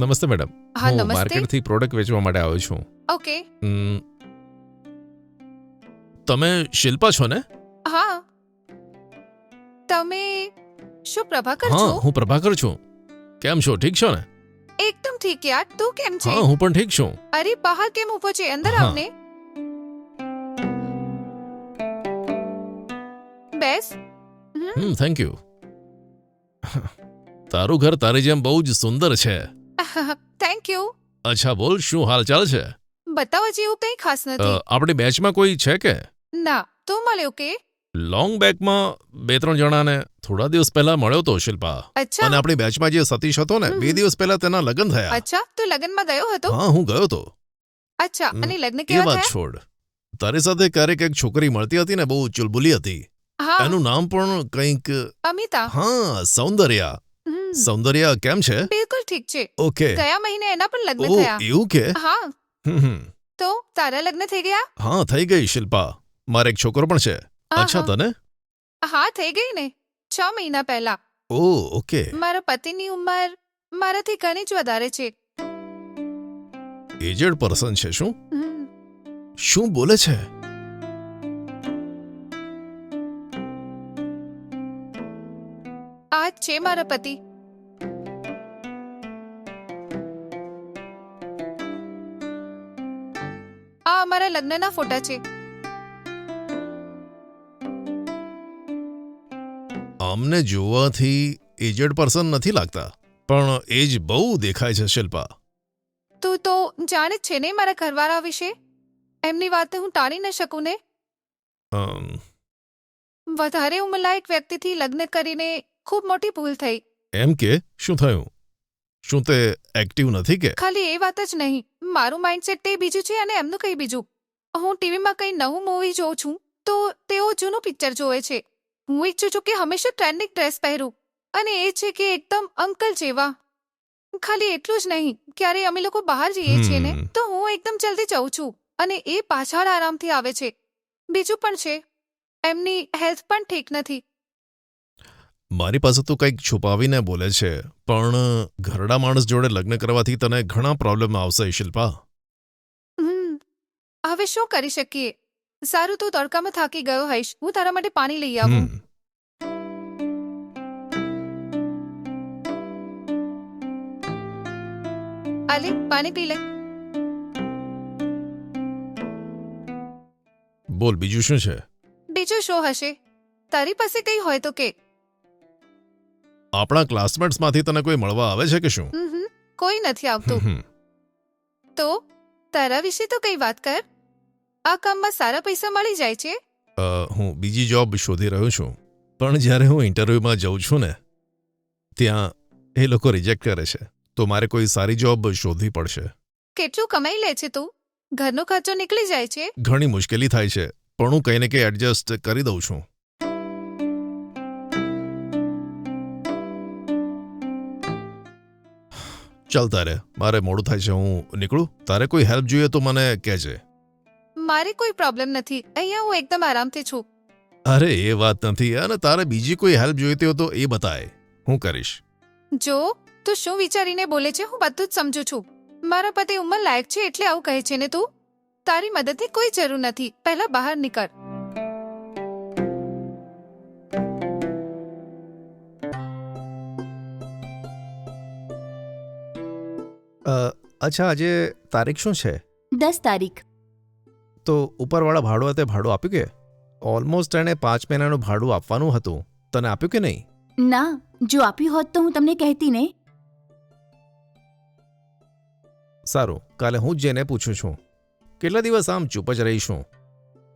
નમસ્તે મેડમ. હા નમસ્તે. માર્કેટથી પ્રોડક્ટ વેચવા માટે આવ્યો છું. ઓકે. તમે શિલ્પા છો ને? હા. તમે શું પ્રભાકર હા હું પ્રભાકર છું. કેમ છો? ઠીક છો ને? એકદમ ઠીક યાર. તું કેમ છે? હા હું પણ ઠીક છું. અરે બહાર કેમ ઊભો છે? અંદર. આવને બેસ. હમ. થેન્ક યુ તારું ઘર તારી જેમ બહુ જ સુંદર છે. થેન્ક યુ અચ્છા બોલ શું હાલચાલ છે? બતાવવા જેવું કંઈ ખાસ નથી. આપણી બેચમાં કોઈ છે કે? ના તું મળ્યો કે લોંગ બેકમાં બે ત્રણ જણાને થોડા દિવસ પહેલા મળ્યો તો શિલ્પા. અચ્છા. અને આપણી બેચમાં જે સતીશ હતો ને બે દિવસ પહેલા તેના લગ્ન થયા. અચ્છા તું લગ્નમાં ગયો હતો? હા હું ગયો તો. અચ્છા અને લગ્ન કેવા વાત થયા? છોડ. તારી સાથે ક્યારેક એક છોકરી મળતી હતી ને બહુ ચુલબુલી હતી. એનું નામ પણ કંઈક અમિતા. હા સૌંદર્યા. સૌંદર્યા કેમ છે? બિલકુલ ઠીક છે. ઓકે. ગયા મહિને એના પણ લગ્ન ઓ થયા. એવું કે? હા. હમ, હમ. તો તારા લગ્ન થઈ ગયા? હા થઈ ગઈ શિલ્પા. મારે એક છોકરો પણ છે. હા, અચ્છા હા. તને? હા થઈ ગઈ ને. છ મહિના પહેલા. Oh okay. મારા પતિની ઉંમર મારાથી ઘણી જ વધારે છે. એજેડ પર્સન છે શું? હમ, શું બોલે છે? આ જ છે મારા પતિ. આ અમારા લગ્નના ફોટા છે. અમને જોવાથી એજેડ પર્સન નથી લાગતા પણ એજ બહુ દેખાય છે શિલ્પા. તું તો જાણે જ છે ને મારા ઘરવાળા વિશે? એમની વાત હું ટાળી ન શકું ને? વધારે ઉંમરલાયક વ્યક્તિથી લગ્ન કરીને ખૂબ મોટી ભૂલ થઈ. એમ કે? શું થયું? શું તે એક્ટિવ નથી કે? ખાલી એ વાત જ નહીં. મારું માઇન્ડસેટ તે બીજું છે અને એમનું કંઈ બીજું. હું ટીવીમાં કંઈ નવું મૂવી જોઉં છું તો તેઓ જૂનું પિક્ચર જોવે છે. હું ઈચ્છું છું કે હંમેશા ટ્રેન્ડિંગ ડ્રેસ પહેરું અને એ છે કે એકદમ અંકલ જેવા. ખાલી એટલું જ નહીં ક્યારે અમે લોકો બહાર જઈએ છીએ ને તો હું એકદમ જલ્દી જઉં છું અને એ પાછળ આરામથી આવે છે. બીજું પણ છે એમની હેલ્થ પણ ઠીક નથી. મારી પાસે તો કંઈક છુપાવીને બોલે છે પણ ઘરડા માણસ જોડે લગ્ન કરવાથી તને ઘણા પ્રોબ્લેમ આવશે શિલ્પા. હવે શું કરી શકીએ? સારું તું તડકામાં થાકી ગયો હઈશ. હું તારા માટે પાણી લઈ આવું. હમ. આલે પાણી પી લે. બોલ બીજું શું છે? બીજું શું હશે? તારી પાસે કઈ હોય તો કે. આપણા ક્લાસમેટ્સમાંથી તને કોઈ મળવા આવે છે કે શું? હમ કોઈ નથી આવતું. હમ. તો તારા વિશે તો કઈ વાત કર. આ કામમાં સારા પૈસા મળી જાય છે? હું બીજી જોબ શોધી રહ્યો છું. પણ જ્યારે હું ઇન્ટરવ્યૂમાં જઉં છું ને ત્યાં એ લોકો રિજેક્ટ કરે છે. તો મારે કોઈ સારી જોબ શોધવી પડશે. કેટલું કમાઈ લે છે તું? ઘરનો ખર્ચો નીકળી જાય છે? ઘણી મુશ્કેલી થાય છે પણ હું કંઈ ને કંઈ એડજસ્ટ કરી દઉં છું. ચાલ તારે મારે મોડું થાય છે હું નીકળું. તારે કોઈ હેલ્પ જોઈએ તો મને કહેજે. મારે કોઈ પ્રોબ્લેમ નથી. અહીંયા હું એકદમ આરામથી છું. અરે એ વાત નથી. અને તારે બીજી કોઈ હેલ્પ જોઈતી હોય તો એ બતાય. હું કરીશ. જો તું શું વિચારીને બોલે છે હું બધું જ સમજુ છું. મારા પતિ ઉંમર લાયક છે એટલે આવું કહે છે ને તું? તારી મદદની કોઈ જરૂર નથી. પહેલા બહાર નીકળ. અચ્છા આજે તારીખ શું છે? દસ તારીખ. તો ઉપરવાળા ભાડું તે ભાડું આપ્યું કે? ઓલમોસ્ટ એણે પાંચ મહિનાનું ભાડું આપવાનું હતું. તને આપ્યું કે નહીં? ના જો આપ્યું હોત તો હું તમને કહેતી ને. સારું કાલે હું જ જઈને પૂછું છું. કેટલા દિવસ આમ ચૂપ જ રહીશું?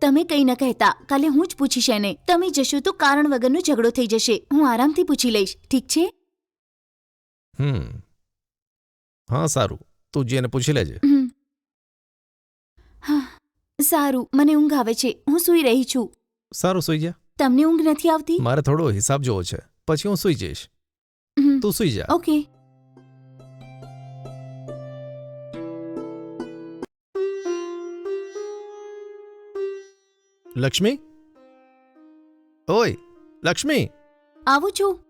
તમે કંઈ ન કહેતા. કાલે હું જ પૂછીશ એને. તમે જશો તો કારણ વગરનો ઝઘડો થઈ જશે. હું આરામથી પૂછી લઈશ. ઠીક છે? હમ. હા સારું. તું જઈને પૂછી લેજે. સારું મને ઊંઘ આવે છે. હું સૂઈ રહી છું. સારું સુઈ જા તમને ઊંઘ નથી આવતી? મારે થોડો હિસાબ જોવો છે. પછી હું સુઈ જઈશ. હમ, તું સુઈ જા. ઓકે. લક્ષ્મી? ઓય લક્ષ્મી! આવું છું.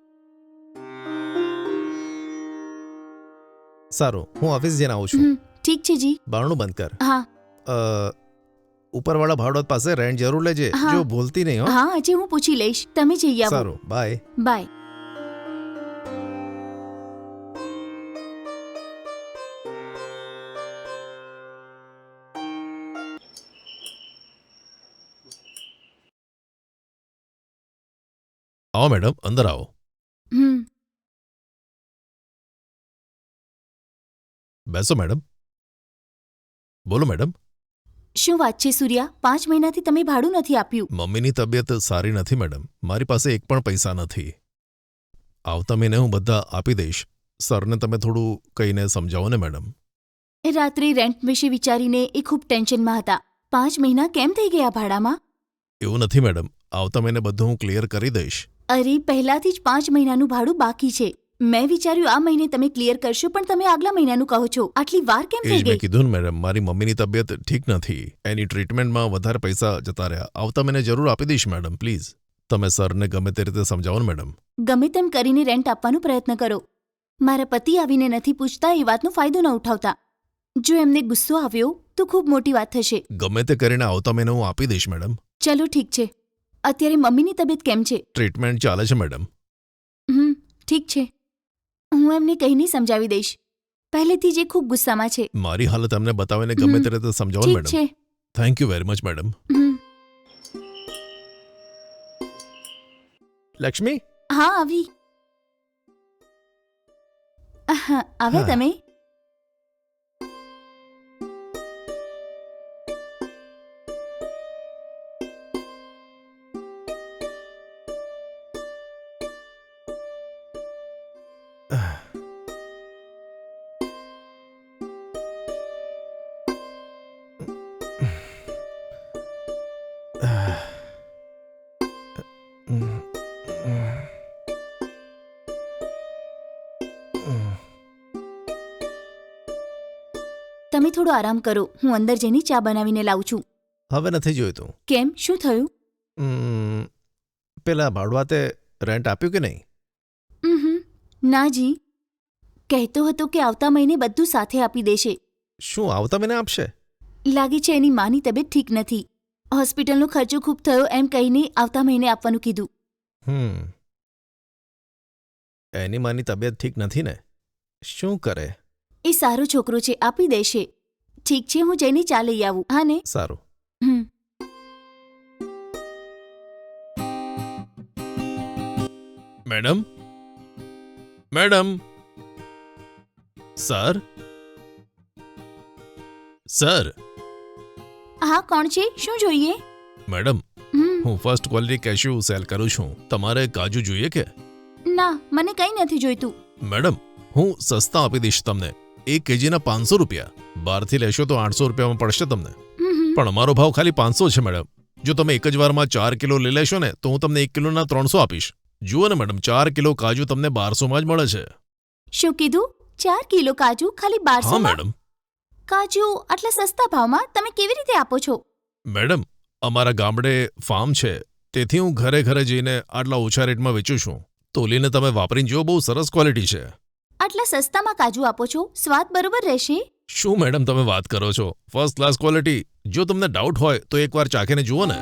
સારું હું ઓફિસ જઈને આવું છું. હમ, ઠીક છે જી. બારણું બંધ કર. હા. અ, ઉપરવાળા ભાડોત પાસે રેન્ટ જરૂર લેજે. હા. જો ભૂલતી નહીં હો. હા આજે હું પૂછી લઈશ. તમે જઈ આવો. સારું બાય બાય આવો મેડમ અંદર આવો. હમ. બેસો મેડમ બોલો મેડમ શું વાત છે સૂર્યા? પાંચ મહિનાથી તમે ભાડું નથી આપ્યું? મમ્મીની તબિયત સારી નથી મેડમ. મારી પાસે એક પણ પૈસા નથી. આવતા મહિને હું બધા આપી દઈશ. સરને તમે થોડું કહીને સમજાવો ને મેડમ. એ રાત્રે રેન્ટ વિશે વિચારીને એ ખૂબ ટેન્શનમાં હતા. પાંચ મહિના કેમ થઈ ગયા ભાડામાં? એવું નથી મેડમ. આવતા મહિને બધું હું ક્લિયર કરી દઈશ. અરે પહેલાથી જ પાંચ મહિનાનું ભાડું બાકી છે. મેં વિચાર્યું આ મહિને તમે ક્લિયર કરશો પણ તમે આગલા મહિનાનું કહો છો. આટલી વાર કેમ થઈ ગઈ? કીધું મેડમ મારી મમ્મીની તબિયત ઠીક નથી. એની ટ્રીટમેન્ટમાં વધારે પૈસા જતા રહ્યા. આવતા મને જરૂર આપી દઈશ મેડમ પ્લીઝ. તમે સરને ગમે તે રીતે સમજાવો ને મેડમ. ગમે તેમ કરીને રેન્ટ આપવાનો પ્રયત્ન કરો. મારા પતિ આવીને નથી પૂછતા એ વાતનો ફાયદો ન ઉઠાવતા. જો એમને ગુસ્સો આવ્યો તો ખૂબ મોટી વાત થશે. ગમે તે કરીને આવતા મહિને હું આપી દઈશ મેડમ. ચલો ઠીક છે. અત્યારે મમ્મીની તબિયત કેમ છે? ટ્રીટમેન્ટ ચાલે છે મેડમ. હમ ઠીક છે. હું એમને કહીને સમજાવી દઈશ. પહેલેથી જ એ ખૂબ ગુસ્સામાં છે. મારી હાલત એમને બતાવીને ગમે તે રીતે સમજાવો ઠીક મેડમ. છે. Thank you very much madam હમ. લક્ષ્મી? હા આવી. આહા, આવ્યા હા. તમે? તમે થોડો આરામ કરો. હું અંદર જઈને ચા બનાવીને લાવું છું. હવે નથી જોઈતું. કેમ? શું થયું? ઉમ, પેલા ભાડવાતે રેન્ટ આપ્યું કે નહીં? ઉહું, ના જી. કહેતો હતો કે આવતા મહિને બધું સાથે આપી દેશે. શું આવતા મહિને આપશે? લાગે છે એની માની તબિયત ઠીક નથી. હોસ્પિટલનો ખર્ચો ખૂબ થયો એમ કહીને આવતા મહિને આપવાનું કીધું. હમ. એની માની તબિયત ઠીક નથી ને? શું કરે? એ સારો છોકરો છે આપી દેશે. ઠીક છે હું જઈને ચા લઈ આવું. હા ને? સારું. હમ. મેડમ? મેડમ? સર? સર? હા કોણ છે? શું જોઈએ? મેડમ હમ. હું ફર્સ્ટ ક્વોલિટી કેશ્યુ સેલ કરું છું. તમારે કાજુ જોઈએ કે? ના મને કંઈ નથી જોઈતું. મેડમ હું સસ્તા આપી દઈશ તમને. એક કેજીના પાંચસો રૂપિયા. બહારથી લેશો તો આઠસો રૂપિયામાં પડશે તમને. પણ અમારો ભાવ ખાલી પાંચસો છે મેડમ. જો તમે એક જ વારમાં ચાર કિલો લઈ લેશો ને તો હું તમને એક કિલોના ત્રણસો આપીશ. જુઓ ને મેડમ ચાર કિલો કાજુ તમને બારસોમાં જ મળે છે. શું કીધું? ચાર કિલો કાજુ ખાલી હા બારસો મેડમ. કાજુ આટલા સસ્તા ભાવમાં તમે કેવી રીતે આપો છો? મેડમ અમારા ગામડે ફાર્મ છે. તેથી હું ઘરે ઘરે જઈને આટલા ઓછા રેટમાં વેચું છું. તોલીને તમે વાપરીને જુઓ બહુ સરસ ક્વોલિટી છે. આટલા સસ્તામાં કાજુ આપો છો? સ્વાદ બરોબર રહેશે? શું મેડમ તમે વાત કરો છો? ફર્સ્ટ ક્લાસ ક્વોલિટી જો તમને ડાઉટ હોય તો એકવાર ચાખીને જુઓ ને.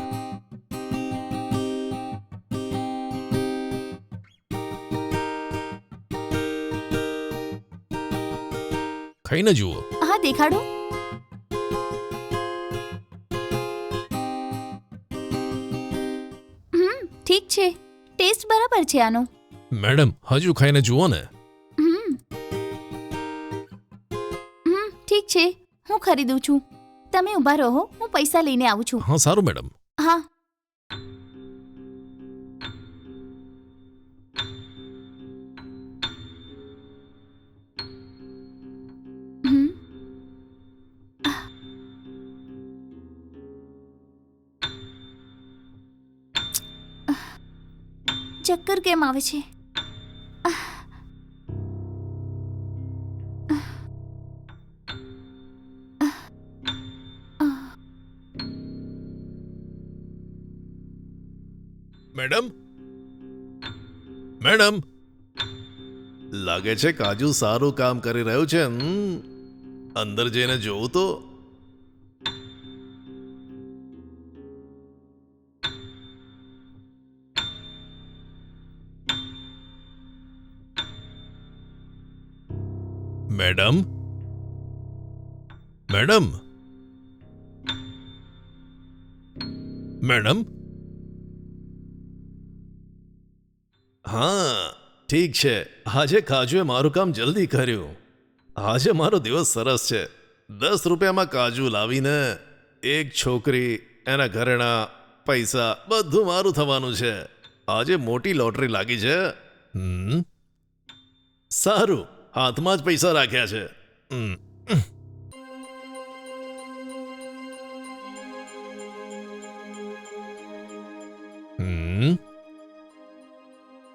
ખાઈને જુઓ. દેખાડો. હમ ઠીક છે. ટેસ્ટ બરાબર છે આનો. મેડમ હજુ ખાઈને જુઓ ને. હમ. હમ ઠીક છે. હું ખરીદું છું. તમે ઊભા રહો હું પૈસા લઈને આવું છું. હા સારું મેડમ. હા. ચક્કર કેમ આવે છે? મેડમ? મેડમ? લાગે છે કાજુ સારું કામ કરી રહ્યું છે અંદર જઈને જોઉં તો મેડમ? મેડમ? મેડમ? હા ઠીક છે. આજે કાજુએ મારું કામ જલ્દી કર્યું. આજે મારો દિવસ સરસ છે. દસ રૂપિયામાં કાજુ લાવીને એક છોકરી એના ઘરેણા પૈસા બધું મારું થવાનું છે. આજે મોટી લોટરી લાગી છે. હમ. સારું. હાથમાં જ પૈસા રાખ્યા છે.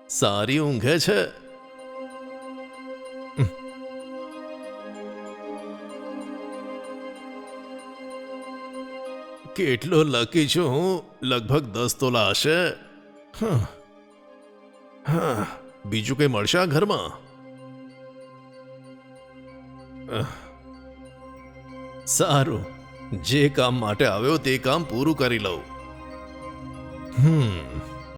સારી ઊંઘે છે. કેટલો લકી છું હું. લગભગ દસ તોલા હશે. બીજું કંઈ મળશે આ ઘરમાં. સારું. જે કામ માટે આવ્યો તે કામ પૂરું કરી લઉં. હમ.